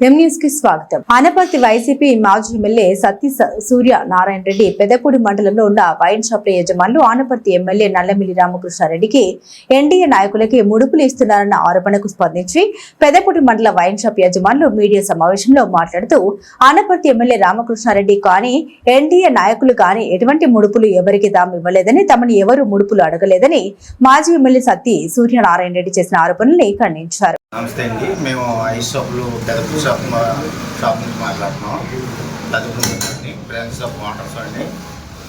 కి స్వాగతం. ఆనపర్తి వైసీపీ మాజీ ఎమ్మెల్యే సత్తి సూర్య నారాయణ రెడ్డి పెదపూడి మండలంలో ఉన్న వైన్ షాప్ల యజమానులు ఆనపర్తి ఎమ్మెల్యే నల్లమిల్లి రామకృష్ణారెడ్డికి ఎన్డీఏ నాయకులకి ముడుపులు ఇస్తున్నారన్న ఆరోపణకు స్పందించి పెదపూడి మండల వైన్ షాప్ యజమానులు మీడియా సమావేశంలో మాట్లాడుతూ ఆనపర్తి ఎమ్మెల్యే రామకృష్ణారెడ్డి కానీ ఎన్డీఏ నాయకులు కానీ ఎటువంటి ముడుపులు ఎవరికి తాము ఇవ్వలేదని తమని ఎవరు ముడుపులు అడగలేదని మాజీ ఎమ్మెల్యే సత్తి సూర్యనారాయణ రెడ్డి చేసిన ఆరోపణల్ని ఖండించారు. నమస్తే అండి. మేము ఐస్ షాప్లో పెదపూర్ షాప్ మా- షాప్ నుంచి మాట్లాడుతున్నాం. పెదపూర్ని ఫ్రెండ్స్ ఆఫ్ వాటర్స్ అండి.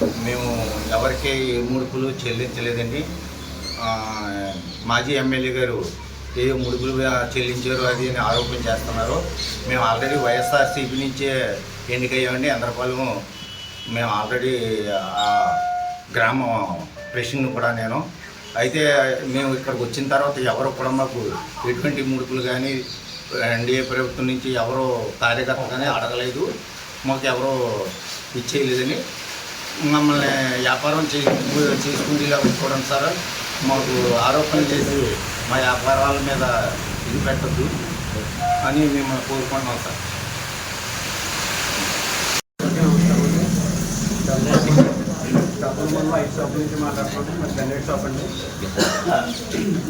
మేము ఎవరికి ఏ ముడుపులు చెల్లించలేదండి. మాజీ ఎమ్మెల్యే గారు ఏ ముడుపులు చెల్లించారు అది అని ఆరోపణ చేస్తున్నారు. మేము ఆల్రెడీ వైఎస్ఆర్సీపీ నుంచే ఎన్నికయ్యామండి. అందరపాలెం మేము ఆల్రెడీ గ్రామం ప్రెసిడెంట్ కూడా నేను. అయితే మేము ఇక్కడికి వచ్చిన తర్వాత ఎవరు కూడా మాకు ఎటువంటి ముడుపులు కానీ ఎన్డీఏ ప్రభుత్వం నుంచి ఎవరో కార్యకర్త కానీ అడగలేదు. మాకు ఎవరో ఇచ్చేయలేదని. మమ్మల్ని వ్యాపారం చే చేసుకుంటేలా సార్. మాకు ఆరోపణ చేసి మా వ్యాపారాల మీద ఇది పెట్టద్దు అని మేము కోరుకుంటున్నాం సార్. కుటుంబంలో ఐదు షాప్ నుంచి మాట్లాడుకుంటాం మరి జనరేట్ షాప్ అండి.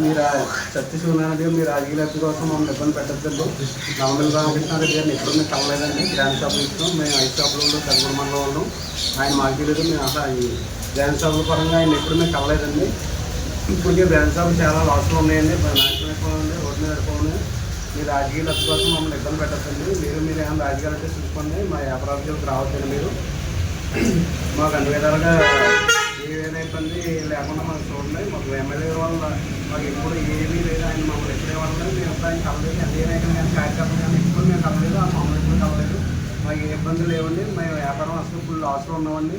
మీరు సత్యశివనారాయణ మీరు మీ రాజకీయ కోసం మమ్మల్ని ఇబ్బంది పెట్టద్దు. నవమల్ రామకృష్ణారెడ్డి గారిని ఎప్పుడు మేము కలలేదండి గ్రాండ్ షాప్ ఇస్తాం మేము ఐదు షాపులు ఉన్నాం కనుగొండ మనలో ఉన్నాం ఆయన మాకు తెలియదు. మేము అసలు ఈ గ్రాండ్ షాపుల పరంగా ఆయన ఎప్పుడు మేము కలలేదండి ఇప్పటికే గ్రాండ్ షాపులు చాలా లాస్లో ఉన్నాయండి. నాశనం అయిపోయింది రోడ్డు మీద అయిపోయింది మీ రాజకీయ లబ్ధి కోసం మమ్మల్ని ఇబ్బంది పెట్టద్దండి. మీరు మీరు ఏమైనా రాజకీయాలు అంటే చూసుకోండి. మా వ్యాపారాలకు రావద్దండి మీరు. మాకు అన్ని విధాలుగా ఏదైనా ఇబ్బంది లేకుండా మాకు చూడండి. మాకు ఎమ్మెల్యే వల్ల మాకు ఎప్పుడు ఏమీ లేదు. ఆయన మమ్మల్ని ఎప్పుడే వాళ్ళు మేము ఆయన కలలేదు అదే నాయకులు కానీ కార్యకర్తలు కానీ ఎప్పుడు మేము కలలేదు ఆ మమ్మల్ని ఎప్పుడు కలలేదు మాకు ఏ ఇబ్బందులు లేవండి. మేము వ్యాపారం అసలు ఫుల్ లాస్లో ఉన్నామండి.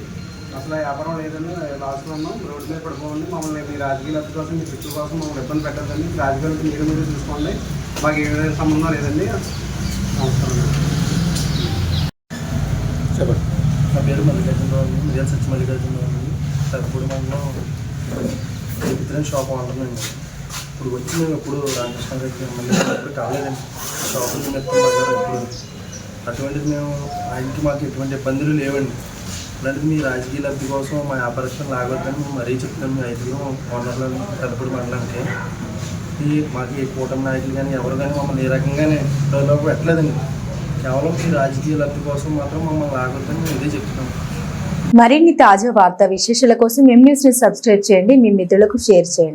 అసలు ఆ వ్యాపారం లేదండి. లాస్ట్లో ఉన్నాం. రోడ్డు మీద పడిపోండి మమ్మల్ని మీ రాజకీయ లబ్ధి కోసం మీ చుట్టూ కోసం మమ్మల్ని ఇబ్బంది పెట్టద్దండి. రాజకీయాలకు మీరు మీరు చూసుకోండి. మాకు ఏ విధంగా సంబంధం లేదండి. నమస్కారం. మల్లికార్జునరావు అండి మిరియల్ సత్య మల్లికార్జునరావు అండి పెద్దపూడి మండలం షాప్ ఓనర్ అండి. ఇప్పుడు వచ్చి మేము ఎప్పుడు రామకృష్ణ రెడ్డి ఎమ్మెల్యే ఎప్పుడు కాలేదండి. షాపులు ఎప్పుడు అటువంటిది మేము ఆయనకి మాకు ఎటువంటి ఇబ్బందులు లేవండి. అలాంటిది మీ రాజకీయ లబ్ధి కోసం మా వ్యాపారస్తులు లాగొద్దని మేము మరీ చెప్తాం మీ ఐదుగురు ఓనర్ల పెద్దపూడి మండలానికి ఈ మాకు ఈ కూటమి నాయకులు కానీ ఎవరు కానీ మమ్మల్ని ఏ రకంగానే ప్రజలకు పెట్టలేదండి. కేవలం ఈ రాజకీయ లబ్ధి కోసం మాత్రం మమ్మల్ని లాగొద్దని మేము ఇదే చెప్తున్నాం. మరిన్ని తాజా వార్తా విశేషాల కోసం ఎం న్యూస్ సబ్స్క్రైబ్ చేయండి మీ మిత్రులకు షేర్ చేయండి.